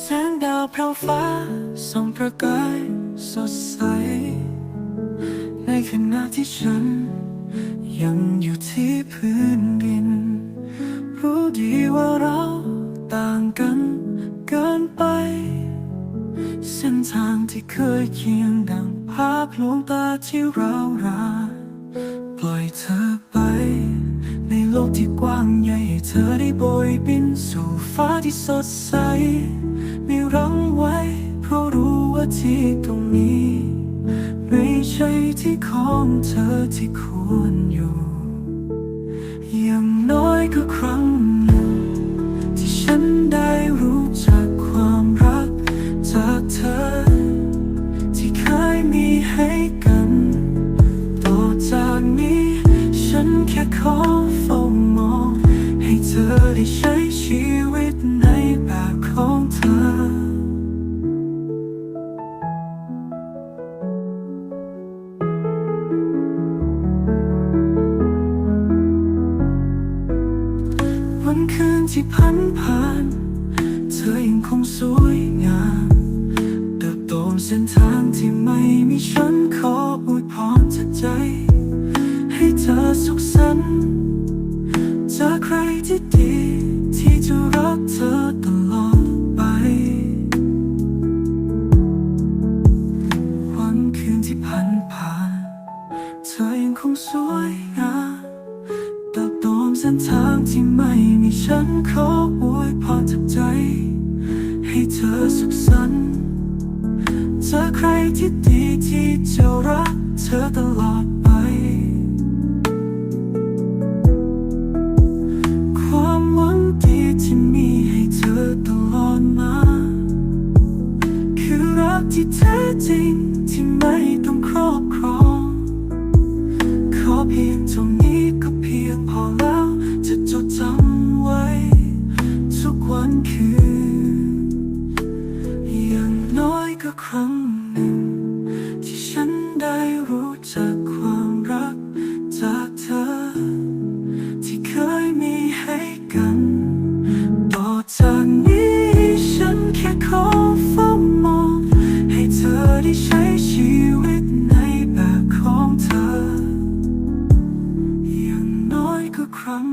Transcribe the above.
สงดาวพราฟ้าส่องประกายสดใส ในขณะที่ฉัน ยังอยู่ที่พื้นดิน รู้ดีว่าเราต่างกันเกินไป เส้นทางที่เคยเคียงดังภาพลวงตาที่เราราปล่อยเธอไป ในโลกที่กว้างใหญ่ให้เธอได้โบยบินสู่ฟ้าที่สดใส ที่ตรงนี้ ไม่ใช่ที่ของเธอที่ควรอยู่ อย่างน้อยก็ครั้งหนึ่งที่ฉันได้รู้จักความรักจากเธอ ที่เคยมีให้กัน ต่อจากนี้ ฉันแค่ขอเฝ้ามอง ให้เธอได้ใช้ชีวิต นคืนที่พันผ่าน เธอยังคงสวยงามเติบโตบนเส้นทางที่ไม่มีฉันขออวยพรจากใจ ให้เธอสุขสันต์เจอใครที่ดี ที่จะรักเธอตลอดไป วันคืนที่พันผ่าน เธอยังคงสวย เส้นทางที่ไม่มีฉันขออวยพรจากใจ ให้เธอสุขสันต์เจอใครที่ดีที่จะรักเธอตลอดไป ความหวังดีที่มีให้เธอตลอดมา คือรักที่แท้จริงที่ไม่ต้องครอบครอง ขอเพียงเท่านี้ วันคืน อย่างน้อยก็ครั้งหนึ่ง ที่ฉันได้รู้จักความรักจากเธอ ที่เคยมีให้กัน ต่อจากนี้ฉันแค่ขอเฝ้ามอง ให้เธอได้ใช้ชีวิตในแบบของเธอ อย่างน้อยก็ครั้ง